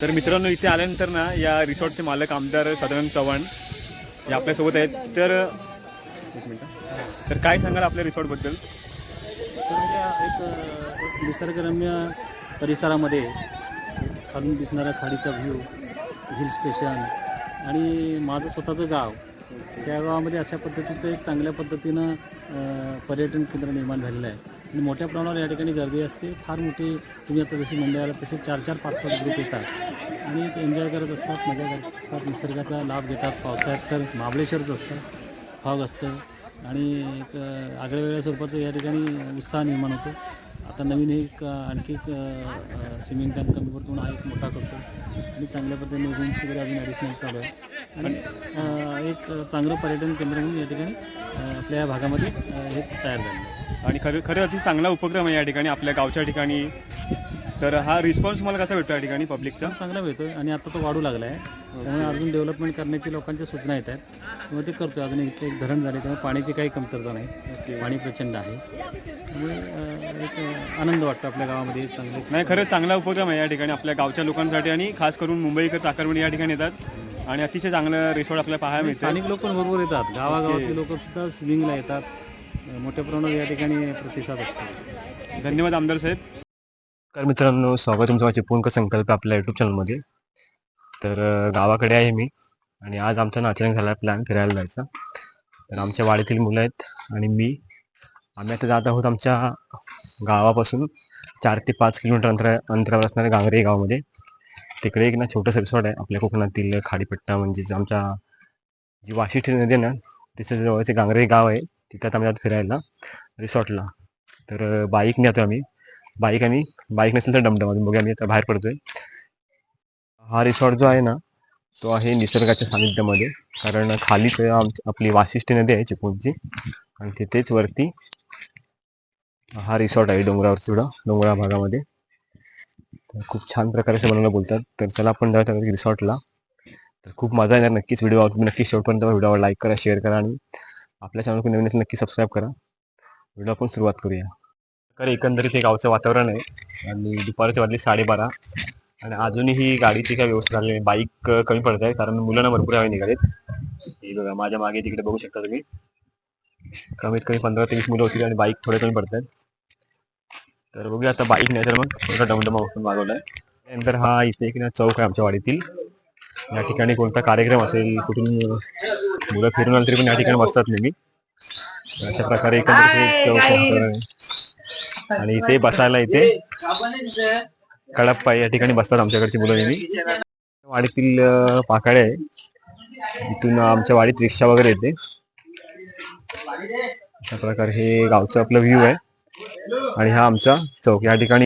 तर मित्रांनो इथे आल्यानंतर ना या रिसॉर्टचे मालक आमदार सदानंद चव्हाण हे आपल्यासोबत आहेत. तर एक मिनटं. तर काय सांगाल आपल्या रिसॉर्टबद्दल? एक निसर्गरम्य परिसरामध्ये खालून दिसणारा खाडीचा व्ह्यू हिल स्टेशन आणि माझं स्वतःचं गाव त्या गावामध्ये अशा पद्धतीचं एक चांगल्या पद्धतीनं पर्यटन केंद्र निर्माण झालेलं आहे. आणि मोठ्या प्रमाणावर या ठिकाणी गर्दी असते. फार मोठी तुम्ही आता जशी मंडळी आलात तसे चार चार पाच पाच ग्रुप येतात. आणि ते एन्जॉय करत असतात मजा करत असतात. निसर्गाचा लाभ घेतात. पावसाळ्यात तर महाबळेश्वरच असतं. फॉग असतं. आणि एक अ, आगळ्या वेगळ्या स्वरूपाचं या ठिकाणी उत्साह निर्माण होतो. आता नवीन एक आणखी एक स्विमिंग टँक कमी पडतो म्हणून हा एक मोठा करतो. आणि चांगल्या पद्धतीने रूम्स वगैरे अजून ॲडिशनल चालू आहे. आणि एक चांगलं पर्यटन केंद्र म्हणून या ठिकाणी आपल्या या भागामध्ये हे तयार झालं आहे. आणि खरं खरं अति चांगला उपक्रम आहे या ठिकाणी आपल्या गावच्या ठिकाणी. तर हा रिस्पॉन्स मला कसा भेटतो या ठिकाणी पब्लिकचा चांगला मिळतोय आणि आता तो वाढू लागला आहे त्यामुळे अजून डेव्हलपमेंट करण्याची लोकांच्या सूचना येत आहेत. त्यामुळे ते करतोय. अजून इथे एक धरण झाले त्यामुळे पाण्याची काही कमतरता नाही. पाणी प्रचंड आहे. त्यामुळे अ, एक आनंद वाटतो आपल्या गावामध्ये. चांगले नाही खरंच चांगला उपक्रम आहे या ठिकाणी आपल्या गावच्या लोकांसाठी आणि खास करून मुंबईकर चाकरवणी या ठिकाणी येतात. आणि अतिशय चांगलं रिसॉर्ट आपल्याला पाहायला मिळतं स्थानिक लोक पण बरोबर येतात. गावागावातली लोक सुद्धा स्विमिंगला येतात. मोठ्या प्रमाणावर या ठिकाणी प्रतिसाद असतो. धन्यवाद आमदार साहेब. तर मित्रांनो स्वागत तुमचं चिपळूणकर संकल्प आपल्या युट्यूब चॅनलमध्ये तर गावाकडे आहे मी आणि आज आमचा नाचरंग झाला प्लॅन फिरायला जायचा. तर आमच्या वाडीतील मुलं आहेत आणि मी. आम्ही आता जात आहोत आमच्या गावापासून चार ते पाच किलोमीटर अंतरा अंतरावर असणाऱ्या गांगरे गावामध्ये. तिकडे एक ना छोटंसं रिसॉर्ट आहे आपल्या कोकणातील खाडीपट्टा म्हणजे जे आमच्या जी वाशिष्ठी नदी आहे ना तिच्या जवळचे गांगरे गाव आहे. तिथं आता आम्ही जातो फिरायला रिसॉर्टला. तर बाईकने जातो आम्ही. बाईक आम्ही बाईक नसेल तर डमडम अजून बघूया आम्ही आता बाहेर पडतोय. हा रिसॉर्ट जो आहे ना तो आहे निसर्गाच्या सानिध्यामध्ये कारण खालीच आम आपली वाशिष्ठी नदी आहे चिपळूणची. आणि तिथेच वरती हा रिसॉर्ट आहे डोंगरावर थोडा डोंगरा भागामध्ये. तर खूप छान प्रकारे असं बनवलं बोलतात. तर चला आपण जाऊया रिसॉर्टला. तर खूप मजा येणार नक्कीच व्हिडिओ तुम्ही शेवटपर्यंत व्हिडिओवर लाईक करा शेअर करा आणि आपल्या चॅनल नवीन असेल नक्की सबस्क्राईब करा. व्हिडिओ आपण सुरुवात करूया. तर एकंदरीत हे गावचं वातावरण आहे. आणि दुपारचे वाजले साडेबारा. आणि अजूनही गाडीची काय व्यवस्था झाली नाही. बाईक कमी पडत आहे. कारण मुलांना भरपूर हवे निघालेत. हे बघा माझ्या मागे तिकडे बघू शकता तुम्ही. कमीत कमी पंधरा ते वीस मुलं होती आणि बाईक थोडे कमी पडत आहेत. तर बघूया आता बाईक नाही तर मग थोडा डमडमा उठून मागवलाय त्यानंतर हा इथे एक ना चौक आहे आमच्या वाडीतील. या ठिकाणी कोणता कार्यक्रम असेल कुठून मुलं फिरून आली तरी पण या ठिकाणी बसतात नेहमी. अशा प्रकारे एकंदरीत चौक वातावरण आहे. आणि इथे बसायला इथे कडप्पा या ठिकाणी बसतात आमच्याकडची मुलं नेहमी. वाडीतील पाकाळे आहे. इथून आमच्या वाडीत रिक्षा वगैरे येते. अशा प्रकारे हे गावचं आपलं व्ह्यू आहे. आणि हा आमचा चौक. या ठिकाणी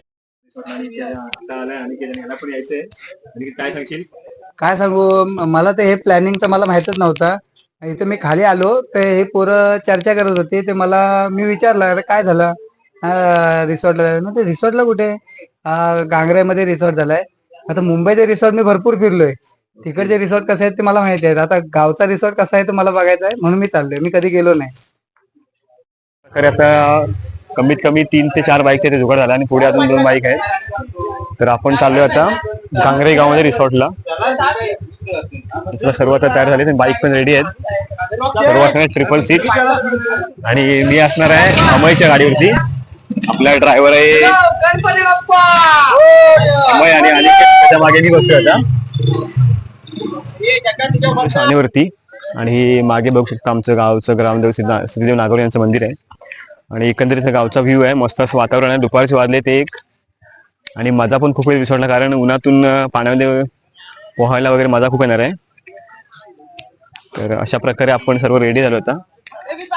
काय सांगशील? काय सांगू मला ते हे प्लॅनिंगचं मला माहितच नव्हतं. इथे मी खाली आलो तर हे पोरं चर्चा करत होते ते मला मी विचारलं "अरे काय झालं? रिसॉर्टला मग ते रिसॉर्टला कुठे? गांगऱ्यामध्ये रिसॉर्ट झालाय. आता मुंबईचे रिसॉर्ट मी भरपूर फिरलोय. तिकडचे रिसॉर्ट कसे आहेत ते मला माहिती आहेत. आता गावचा रिसॉर्ट कसा आहे तो मला बघायचा आहे म्हणून मी चाललोय. मी कधी गेलो नाही. खरे आता कमीत कमी तीन ते चार बाईक ते जुगाड झाला आणि पुढे अजून दोन बाईक आहेत. तर आपण चाललोय आता. गांगरे गावामध्ये रिसॉर्टला. सर्व आता तयार झाले बाईक पण रेडी आहेत. सर्व असणार ट्रिपल सीट आणि मी असणार आहे अमयच्या गाडीवरती. आपला ड्रायव्हर आहे. अमय आणि त्याच्यामागे मी बसतोय आता. शाणीवरती आणि मागे बघू शकता आमचं गावचं ग्रामदेव श्रीदेव नागोर यांचं मंदिर आहे. आणि एकंदरीत गावचा व्ह्यू आहे. मस्त असं वातावरण आहे. दुपारचे वाजले ते एक आणि मजा पण खूप येईल रिसॉर्टला कारण उन्हातून पाण्यामध्ये पोहायला वगैरे मजा खूप येणार आहे. तर अशा प्रकारे आपण सर्व रेडी झालो होता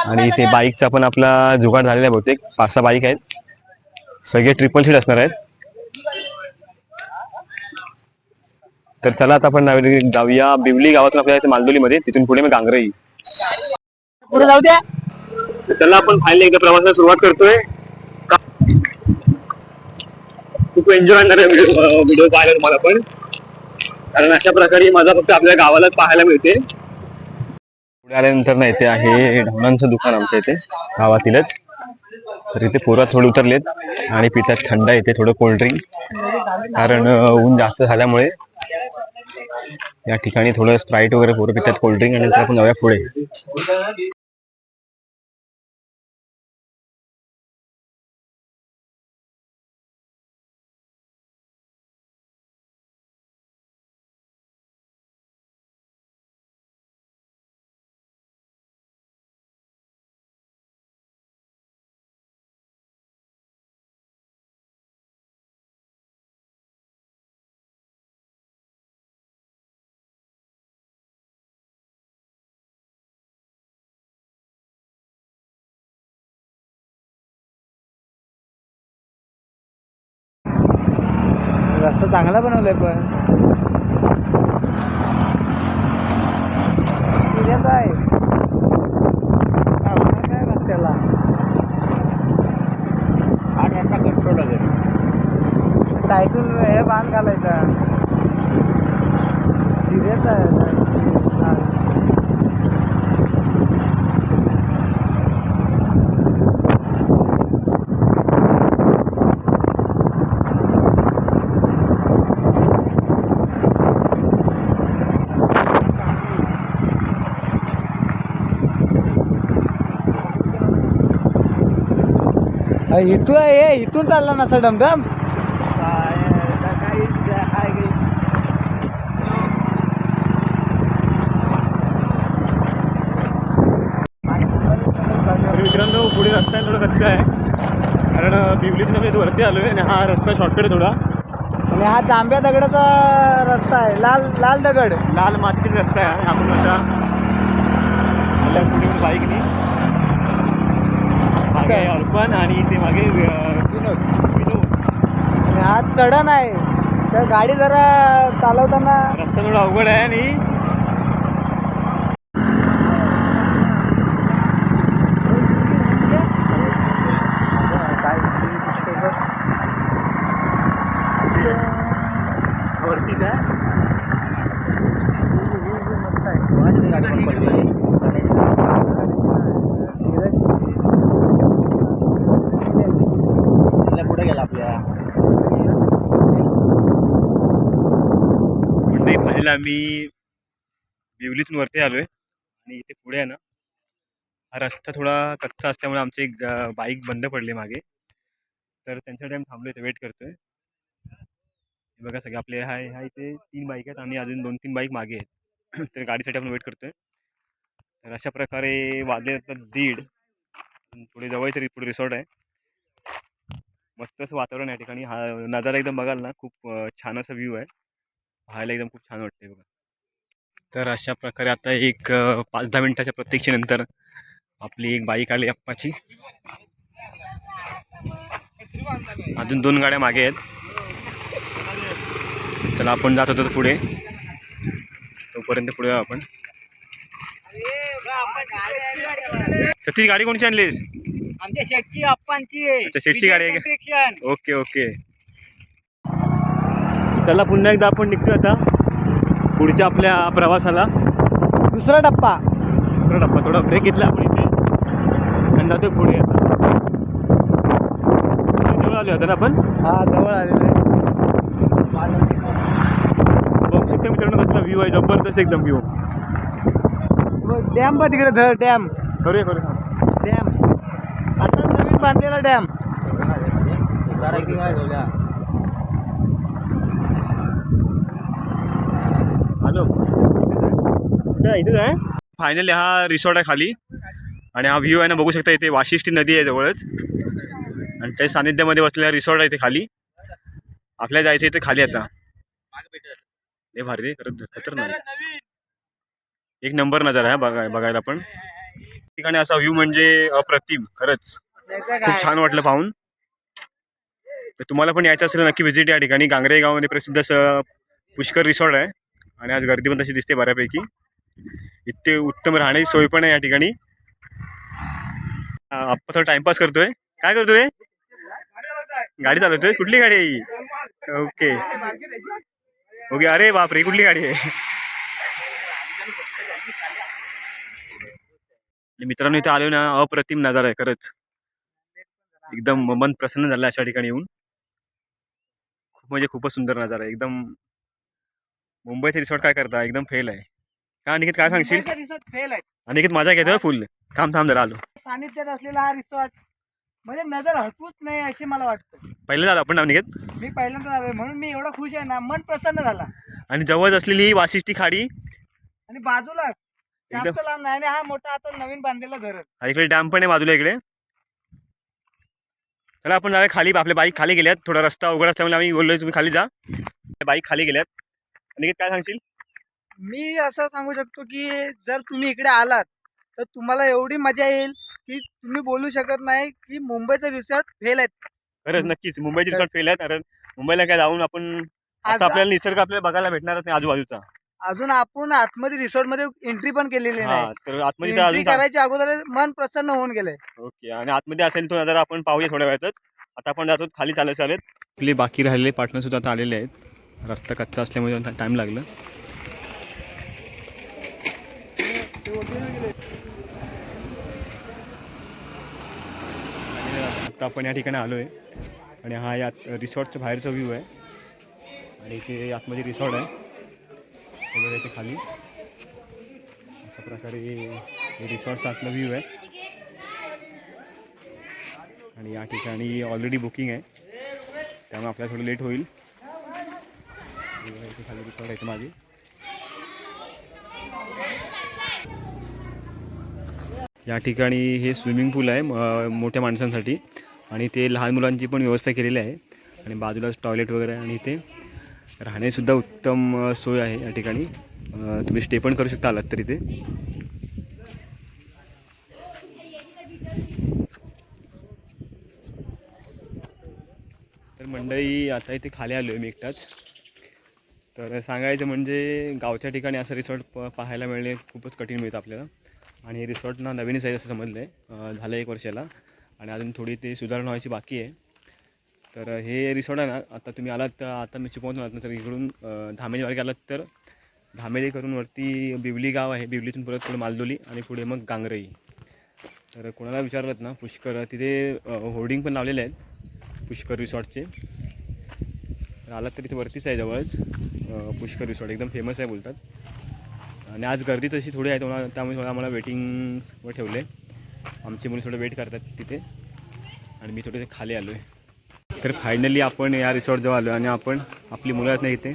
आणि इथे बाईकचा पण आपला जुगाड झालेला आहे बहुतेक. पाच सहा बाईक आहेत. सगळे ट्रिपल सीट असणार आहेत. तर चला आता आपण नावे- जाऊया बिवली गावातून आपल्या इथे मालदोलीमध्ये. तिथून पुढे मग गांगरई. पुढे जाऊ द्या. चला आपण फायनली एकदा प्रवासाला सुरुवात करतोय का- खूप एन्जॉय येणार आहे व्हिडिओ व्हिडिओ पाहायला तुम्हाला पण. कारण अशा प्रकारे माझा फक्त आपल्या गावालाच पाहायला मिळते. पुढे आल्यानंतर ना इथे आहे ढवणांचं दुकान आमच्या इथे गावातीलच. तर इथे पोरात थोडे उतरलेत आणि पितात थंड इथे थोडं कोल्ड्रिंक कारण ऊन जास्त झाल्यामुळे या ठिकाणी थोडं स्प्राईट वगैरे पोरं पितात कोल्ड्रिंक आणि नंतर आपण जाऊया पुढे. रस्ता चांगला बनवलाय पण. सिरियस आहे. काय रस्त्याला? साईडून हे बांध घालायचा. सिरियस आहे. इथून हे इथून चालला ना सर डमडम? तर मित्रांनो पुढे रस्ता आहे थोडा कच्चा आहे. कारण बिवलीतून आम्ही वरती आलो आहे आणि हा रस्ता शॉर्टकट थोडा. आणि हा जांभ्या दगडाचा रस्ता आहे लाल लाल दगड. लाल मातीचा रस्ता आहे आपण आता. पुढे बाईकनी मागे अर्पण आणि ते मागे विनोद. आणि हा चढण आहे. तर गाडी जरा चालवताना रस्ता थोडा अवघड आहे आणि वरतीच आहे पुढे गेला आपल्या. म्हणजे मंडई फायनल आम्ही बिवलीतून वरती आलोय. आणि इथे पुढे आहे ना हा रस्ता थोडा कच्चा असल्यामुळे आमची एक बाईक बंद पडली मागे. तर त्यांच्या आम्ही थांबलो इथे वेट करतोय. बघा सगळे आपले हा ह्या इथे तीन बाईक आहेत आणि अजून दोन तीन बाईक मागे आहेत. तर गाडीसाठी आपण वेट करतोय. तर अशा प्रकारे वाजले आता दीड. पुढे जवळ तरी पुढे रिसॉर्ट आहे. मस्त असं वातावरण या ठिकाणी. हा नजारा एकदम बघाल ना खूप छान असा व्ह्यू आहे. पाहायला एकदम खूप छान वाटते बघा. तर अशा प्रकारे आता एक पाच दहा मिनिटाच्या प्रतीक्षेनंतर आपली एक बाईक आली अप्पाची अजून दोन गाड्या मागे आहेत. चला आपण जात होतो पुढे. तोपर्यंत पुढे जाऊ आपण. सतीश गाडी कोणची आणलीस? आमच्या शेटची अप्पांची अच्छा शेटची गाडी आहे का? Okay okay. चला पुन्हा एकदा आपण निघतो आता. पुढच्या आपल्या प्रवासाला. दुसरा टप्पा. दुसरा टप्पा थोडा ब्रेक घेतला आपण इथे. आणि जातोय पुढे आता. जवळ आलो होतो ना आपण? हा जवळ आलेलं आहे. बघू शकता मित्रांनो कसला व्ह्यू आहे जबरदस्त एकदम व्ह्यू डॅम बघ तिकडे धर डॅम करूया करूया. डॅम बांधलेला डॅम. हॅलो. कुठे आहे? इथेच आहे? फायनली हा रिसॉर्ट आहे खाली. आणि हा व्ह्यू आहे ना बघू शकता इथे वाशिष्ठी नदी आहे जवळच. आणि त्या सानिध्यामध्ये बसलेला रिसॉर्ट आहे इथे खाली. आपल्याला जायचं इथे खाली आता. हे भारी रे खरंच खतरनाक एक नंबर नजारा आहे बघाय बघायला पण. ठिकाणी असा व्ह्यू म्हणजे अप्रतिम खरंच. खूप छान वाटलं पाहून. तर तुम्हाला पण यायचं असेल नक्की व्हिजिट या ठिकाणी. गांगरे गावामध्ये प्रसिद्ध असं पुष्कर रिसॉर्ट आहे. आणि आज गर्दी पण तशी दिसते बऱ्यापैकी. इतके उत्तम राहण्याची सोय पण आहे या ठिकाणी. आपण थोडा टाइमपास करतोय. काय करतोय रे? गाडी चालवतोय? कुठली गाडी आहे ही? ओके. ओके अरे बापरे कुठली गाडी आहे? मित्रांनो इथे आलो ना अप्रतिम नजारा आहे खरंच. एकदम मन प्रसन्न झालं अशा ठिकाणी येऊन. खूप म्हणजे खूपच सुंदर नजारा आहे. एकदम मुंबईचे रिसॉर्ट काय करता? एकदम फेल आहे. का अनिकेत काय सांगशील? रिसॉर्ट फेल आहे. अनिकेत मजा घेतो फुल. थांब थांब जरा आलो. सानिध्यात असलेला हा रिसॉर्ट म्हणजे नजर हटूच नाही असे मला वाटतं. पहिलं झालं आपण अनिकेत मी पहिल्यांदा आलोय म्हणून मी एवढा खुश आहे ना मन प्रसन्न झाला. आणि जवळ असलेली ही वाशिष्ठी खाडी. आणि बाजूला जास्त लांब नाही आणि हा मोठा आता नवीन बांधलेला धरण हा इकडे डॅम पण आहे बाजूला इकडे. चला आपण जाऊया खाली. आपल्या बाईक खाली गेल्यात. थोडा रस्ता उघड असल्यामुळे आम्ही बोललोय तुम्ही खाली जा. बाईक खाली गेल्यात. अनिकेत काय सांगशील? मी असं सांगू शकतो की जर तुम्ही इकडे आलात तर तुम्हाला एवढी मजा येईल की तुम्ही बोलू शकत नाही की मुंबईचं रिसॉर्ट फेल आहेत. खरंच नक्कीच. मुंबईचे रिसॉर्ट फेल आहेत. कारण मुंबईला काय जाऊन आपण असं आपल्याला निसर्ग आपल्याला बघायला भेटणारच नाही आजूबाजूचा. अजून आपण आतमध्ये रिसॉर्टमध्ये एंट्री पण केलेली हा नाही. तर आतमध्ये तर एंट्री अजून करायच्या अगोदर मन प्रसन्न होऊन गेलंय ओके आणि आतमध्ये असेल तो जरा आपण पाहूया थोड्या वेळातच. आता आपण जातो खाली चालत चालत. आपले बाकी राहिलेले पार्टनर सुद्धा आता आलेले आहेत. रस्ता कच्चा असल्यामुळे टाइम लागला. आता आपण या ठिकाणी आलो आहे आणि हा या रिसॉर्टच्या बाहेरचा व्ह्यू आहे. आणि इथे आतमध्ये रिसॉर्ट आहे. वगैरे इथे खाली. अशा प्रकारे हे रिसॉर्टचा आपला व्ह्यू आहे. आणि या ठिकाणी ऑलरेडी बुकिंग आहे. त्यामुळे आपल्याला थोडं लेट होईल. इथे खाली रिसॉर्ट आहे माझी मागे. या ठिकाणी हे स्विमिंग पूल आहे मोठ्या माणसांसाठी. आणि ते लहान मुलांची पण व्यवस्था केलेली आहे. आणि बाजूलाच टॉयलेट वगैरे आहे आणि इथे राहण्यासुद्धा उत्तम सोय आहे या ठिकाणी. तुम्ही स्टे पण करू शकता आलात तरी ते तर मंडई आता इथे खाली आलो आहे मी एकटाच. तर सांगायचं म्हणजे गावच्या ठिकाणी असं रिसॉर्ट प पाहायला मिळणे खूपच कठीण मिळतं आपल्याला. आणि रिसॉर्टना रिसॉर्ट ना नवीनच आहे असं समजलं आहे झालं एक वर्षाला. आणि अजून थोडी ते सुधारणा व्हायची बाकी आहे. तर हे रिसॉर्ट आहे ना आता तुम्ही आलात तर आता मी चिपवून आलात ना तर इकडून अं, आलात तर धामेली करून वरती बिवली गाव आहे. बिवलीतून परत पुढे मालदोली आणि पुढे मग गांगरई. तर कोणाला विचारलं ना पुष्कर तिथे होर्डिंग पण लावलेले आहेत पुष्कर रिसॉर्टचे. तर आलात तर इथे वरतीच आहे जवळच पुष्कर रिसॉर्ट. एकदम फेमस आहे बोलतात. आणि आज गर्दी तशी थोडी आहे तुम्हाला त्यामुळे थोडं आम्हाला वेटिंगवर ठेवले. आमची मुली थोडं वेट करतात तिथे. आणि मी थोडे खाली आलो आहे तर फायनली आपण या रिसॉर्टजवळ आलो आणि आपण आपली मुलं आहेत ना इथे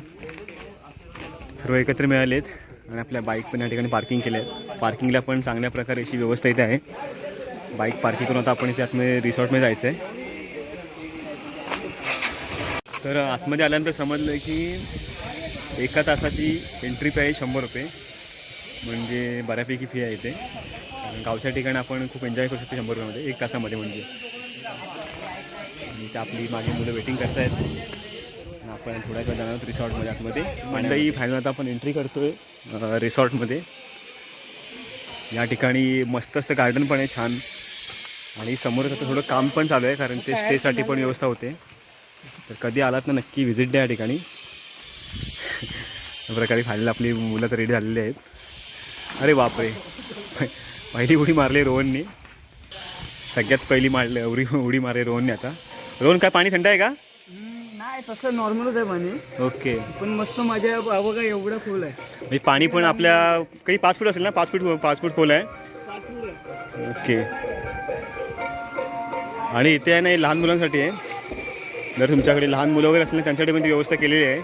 सर्व एकत्र मिळाले आहेत आणि आपल्या बाईक पण या ठिकाणी पार्किंग केले आहेत पार्किंगला पण चांगल्या प्रकारे अशी व्यवस्था इथे आहे. बाईक पार्किंग करून आता आपण इथे आतमध्ये रिसॉर्टमध्ये जायचं आहे तर आतमध्ये आल्यानंतर समजलं की एका तासाची एंट्री फी आहे शंभर रुपये. म्हणजे बऱ्यापैकी फी आहे इथे. कारण गावच्या ठिकाणी आपण खूप एन्जॉय करू शकतो शंभर रुपयामध्ये एक तासामध्ये म्हणजे. इथे आपली मागे मुलं वेटिंग करतायत. आणि आपण थोड्या वेळ जाणार आहोत रिसॉर्टमध्ये आतमध्ये. मंडई फायनल आता आपण एंट्री करतोय रिसॉर्टमध्ये या ठिकाणी मस्त असं गार्डन पण आहे छान. आणि समोरच आता थोडं काम पण चालू आहे कारण ते स्टेसाठी पण व्यवस्था होते. तर कधी आलात ना नक्की व्हिजिट द्या या ठिकाणी. प्रकारे फायनल आपली मुलं तर रेडी झालेली आहेत. अरे बापरे. पहिली उडी मारली रोहनने. सगळ्यात पहिली मारली उडी उडी मारली रोहनने आता. रोहन काय पाणी थंड आहे का? नाही तसं नॉर्मलच आहे पाणी. ओके. पण मस्त मजा आहे बघा एवढं खोल आहे. म्हणजे पाणी पण आपल्या काही पाच फूट असेल ना? पाच फूट पाच फूट खोल आहे. ओके. आणि इथे आहे ना हे लहान मुलांसाठी आहे. जर तुमच्याकडे लहान मुलं वगैरे असतील ना त्यांच्यासाठी पण ती व्यवस्था केलेली आहे.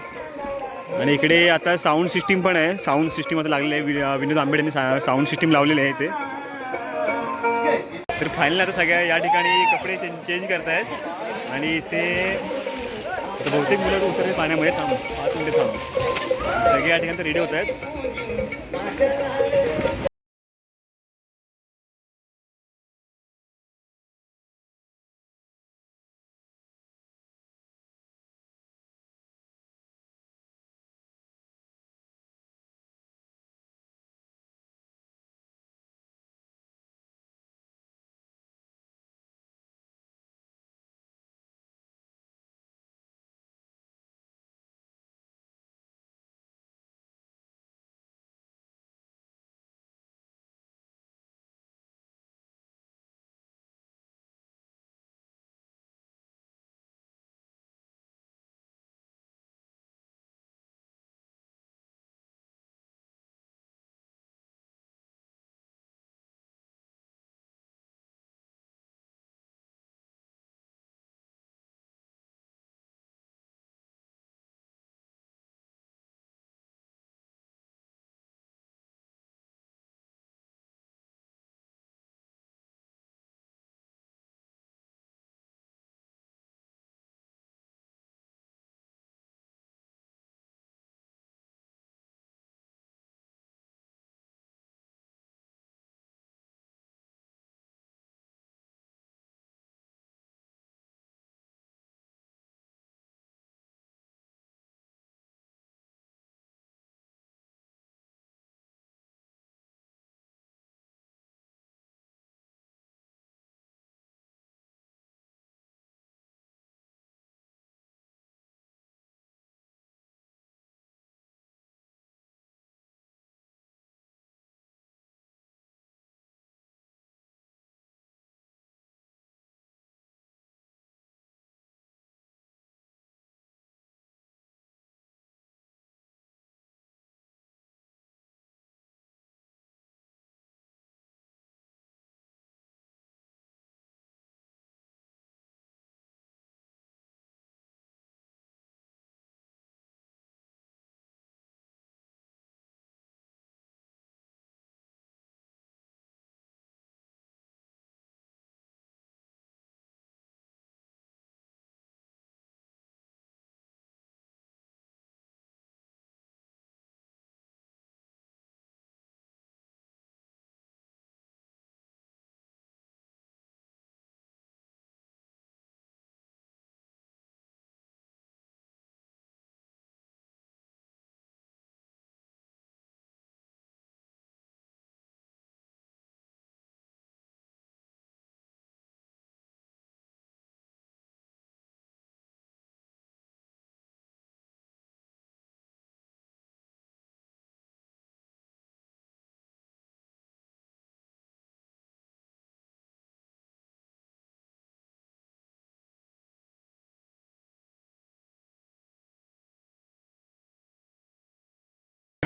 आणि इकडे आता साऊंड सिस्टीम पण आहे. साऊंड सिस्टीम आता लागलेली आहे. वि- विनोद आंबेड यांनी सा साऊंड सिस्टीम लावलेली आहे इथे. तर फायनल आता सगळ्या या ठिकाणी कपडे चेंज चेंज करतायत. आणि इथे बहुतेक मुलं उतरले पाण्यामध्ये थांब पाच मिनिटे थांब. सगळे या ठिकाणी रेडी होत आहेत.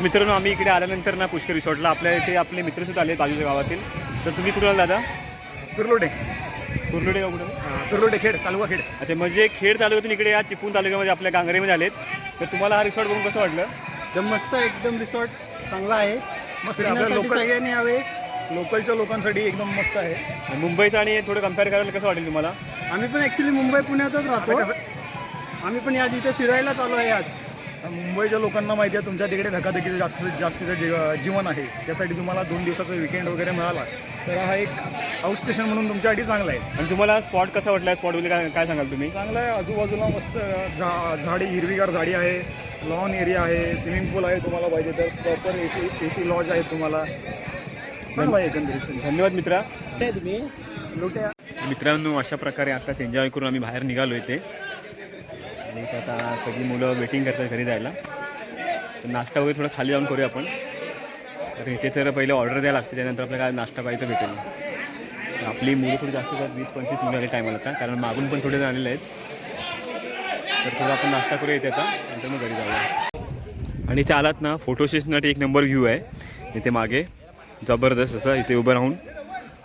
तर मित्रांनो आम्ही इकडे आल्यानंतर ना पुष्कर रिसॉर्टला. आपल्या इथे आपले मित्र सुद्धा आले बाजूच्या गावातील. तर तुम्ही कुठे आला दादा? कुर्लोडे. कुर्लोडे कुठं कुर्लोडे खेड तालुका खेड. अच्छा म्हणजे खेड तालुक्यातून इकडे या चिपळूण तालुक्यामध्ये आपल्या गांगरेमध्ये आलेत. तर तुम्हाला हा रिसॉर्ट बघून कसं वाटलं? एकदम मस्त एकदम रिसॉर्ट चांगला आहे. मस्त आपल्या फिरण्यासाठी लोकल सगळ्यांनी यावे. लोकलच्या लोकांसाठी एकदम मस्त आहे. मुंबईचं आणि थोडं कंपेअर करायला कसं वाटेल तुम्हाला? आम्ही पण ॲक्च्युली मुंबई पुण्यातच राहतो. आम्ही पण आज इथे फिरायला चालू आहे आज. मुंबईच्या लोकांना माहिती आहे तुमच्या तिकडे धकाधकीचं जास्त जास्तीचं जी- जीवन आहे त्यासाठी तुम्हाला दोन दिवसाचा विकेंड वगैरे मिळाला. तर हा एक हाऊस स्टेशन म्हणून तुमच्यासाठी चांगला आहे. आणि तुम्हाला स्पॉट कसा वाटला? स्पॉटमध्ये काय काय सांगाल तुम्ही? चांगला आहे. आजूबाजूला मस्त झा झाडी हिरवीगार झाडी आहे लॉन एरिया आहे स्विमिंग पूल आहे तुम्हाला पाहिजे तर proper A C A C lodge आहे तुम्हाला. चांगला आहे एकंदरीत. धन्यवाद मित्रा. तुम्ही? लोट्या. मित्रांनो अशा प्रकारे आताच एन्जॉय करून आम्ही बाहेर निघालो इथे. आणि इथे आता सगळी मुलं वेटिंग करतात घरी जायला. नाश्ता वगैरे थोडं खाली जाऊन करूया आपण. तर इथे जर पहिले ऑर्डर द्यायला लागते त्यानंतर आपल्याला काय नाश्ता पाहिजे तर भेटेल. आपली मुलं थोडी जास्त जात वीस पंचवीस मुलं आले टायमाला आता कारण मागून पण थोडे जण आलेले आहेत. तर थोडं आपण नाश्ता करूया इथे आता नंतर मग घरी जाऊया. आणि इथे आलात ना फोटो एक नंबर व्ह्यू आहे. इथे मागे जबरदस्त असं इथे उभं राहून.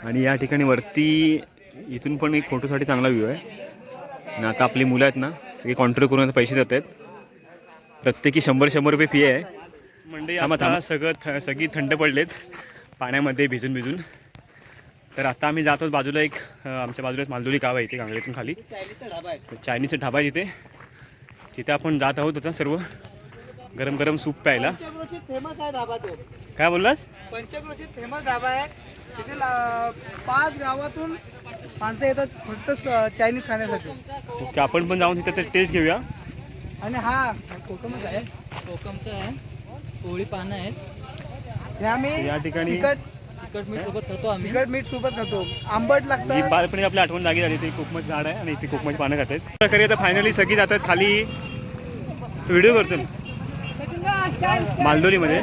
आणि या ठिकाणी वरती इथून पण एक फोटोसाठी चांगला व्ह्यू आहे. आणि आता आपली मुलं आहेत ना सगळे कॉन्ट्री करून पैसे देत आहेत प्रत्येकी शंभर शंभर रुपये फी आहे. म्हणजे आता सगळं थ सगळी थंड पडलेत. पाण्यामध्ये भिजून भिजून. तर आता आम्ही जातो बाजूला एक आमच्या बाजूला एक मालदोली गाव आहे इथे गांगड्यातून खाली. चायनीजचा ढाबा आहे तिथे तिथे आपण जात आहोत आता सर्व. गरम गरम सूप प्यायला. फेमस आहे ढाबा तो. काय बोललास? पंचक्रोशीत फेमस ढाबा आहे. तिथे पाच गावातून माणसं येतात फक्त चायनीज खाण्यासाठी. ओके आपण पण जाऊन तिथे टेस्ट घेऊया. आणि हा कोकमच आहे. कोकमचं आहे. पोळी पानं आहेत. हे आम्ही या ठिकाणी तिखट तिखट मीठ सोबत खातो आम्ही. तिखट मीठ सोबत खातो. आंबट ही लागतं बालपणी आपली आठवण जागी झाली ते कोकमाचं झाड आहे आणि ती कोकमाची पानं खात आहेत प्रकारे आता फायनली सगळी जातात खाली. व्हिडिओ करतो मालदोलीमध्ये.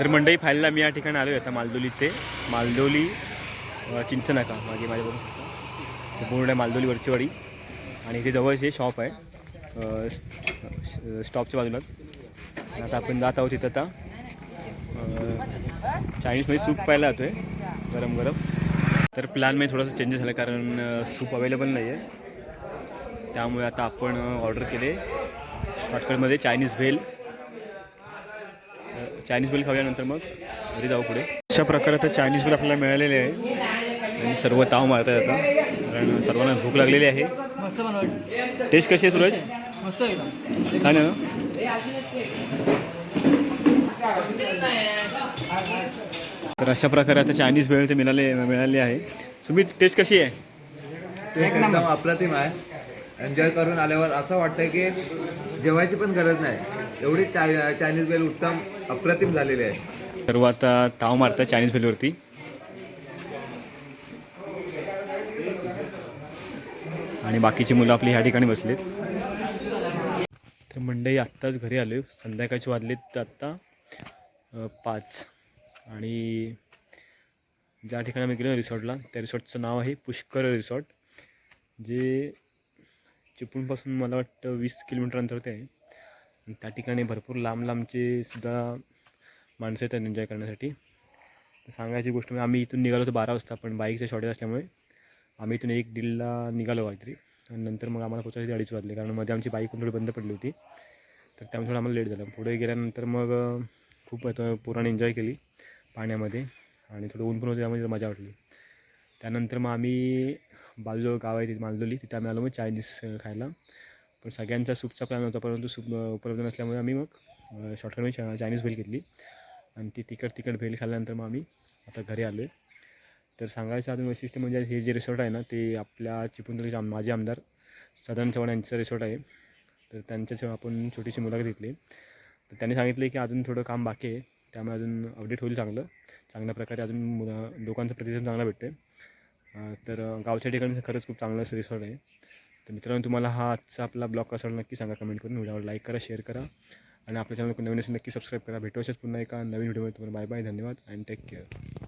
तर मंडई फायला मी या ठिकाणी आलो आहे आता मालदोली ते. मालदोली चिंचनाका मागे माझ्या बघू बोर्ड आहे मालदोली वरचीवाडी. आणि इथे जवळच हे शॉप आहे. स्टॉपच्या बाजूला आता आपण जात आहोत तिथं आता. चायनीजमध्ये सूप प्यायला जातो आहे गरम गरम तर प्लॅनमध्ये थोडंसं चेंजेस झालं कारण सूप अवेलेबल नाही आहे त्यामुळे आता आपण ऑर्डर केले. शॉर्टकटमध्ये चायनीज भेल. चायनीज बिल खाऊयानंतर मग. घरी जाऊ पुढे. अशा प्रकारे आता चायनीज बिल आपल्याला मिळालेले आहे. आणि सर्व ताव मारतात आता. कारण सर्वांना भूक लागलेली आहे. मस्त टेस्ट कशी आहे सूरज? मस्त एकदम. काय ना? तर अशा प्रकारे आता चायनीज भेळ ते मिळाले मिळाली आहे. सुमित टेस्ट कशी आहे? एकदम अप्रतिम आहे. एन्जॉय करून आल्यावर असं वाटतं की जेवायची पण गरज नाही. एवढी चाय चायनीज बेल उत्तम अप्रतिम झालेली आहे. सर्व आता ताव मारतात चायनीज बेलवरती. आणि बाकीची मुलं आपली ह्या ठिकाणी बसलीत. तर मंडई आत्ताच घरी आलो संध्याकाळचे वाजलेत आत्ता पाच. आणि ज्या ठिकाणी आम्ही गेलो रिसॉर्टला त्या रिसॉर्टचं नाव आहे पुष्कर रिसॉर्ट जे चिपळूणपासून मला वाटतं वीस किलोमीटर अंतरवरती आहे. त्या ठिकाणी भरपूर लांब लांबचे सुद्धा माणसं येतात एन्जॉय करण्यासाठी. सांगायची गोष्ट म्हणजे आम्ही इथून निघालो होतो बारा वाजता पण बाईकचं शॉर्टेज असल्यामुळे आम्ही इथून एक दीडला निघालो काहीतरी. आणि नंतर मग आम्हाला पोचायला अडीच वाजले कारण मध्ये आमची बाईक पण थोडी बंद पडली होती. तर त्यामुळे थोडं आम्हाला लेट झालं. पुढे गेल्यानंतर मग खूप आता पोराने एन्जॉय केली पाण्यामध्ये आणि थोडं ऊन पण होते त्यामुळे मजा वाटली. त्यानंतर मग आम्ही बाजूजवळ गाव आहे तिथे मालदोली. तिथे आम्ही आलो मग चायनीज खायला. पण सगळ्यांचा सूपचा प्लॅन होता परंतु सूप उपलब्ध नसल्यामुळे आम्ही मग शॉर्टकटमध्ये चायनीज भेल घेतली. आणि ती तिखट तिखट भेल खाल्ल्यानंतर मग आम्ही आता घरी आलो आहे तर सांगायचं अजून वैशिष्ट्य म्हणजे हे जे रिसॉर्ट आहे ना ते आपल्या चिपळूणचे आम माजी आमदार सदन चव्हाण यांचं रिसॉर्ट आहे. तर त्यांच्याशिवाय आपण छोटीशी मुलाखत घेतली. तर त्यांनी सांगितले की अजून थोडं काम बाकी आहे त्यामुळे अजून अपडेट होईल चांगलं. चांगल्या प्रकारे अजून मुला लोकांचं प्रतिसाद चांगला भेटते तर गावच्या ठिकाणी खरंच खूप चांगलं असं रिसॉर्ट आहे. तर मित्रांनो तुम्हाला हा आजचा आपला ब्लॉग कसा नक्की सांगा कमेंट करून. व्हिडिओवर लाईक करा शेअर करा. आणि आपल्या चॅनल नवीन असेल नक्की सबस्क्राईब करा. भेटू असेच पुन्हा एका नवीन व्हिडिओमध्ये तुम्हाला बाय बाय धन्यवाद अँड टेक केअर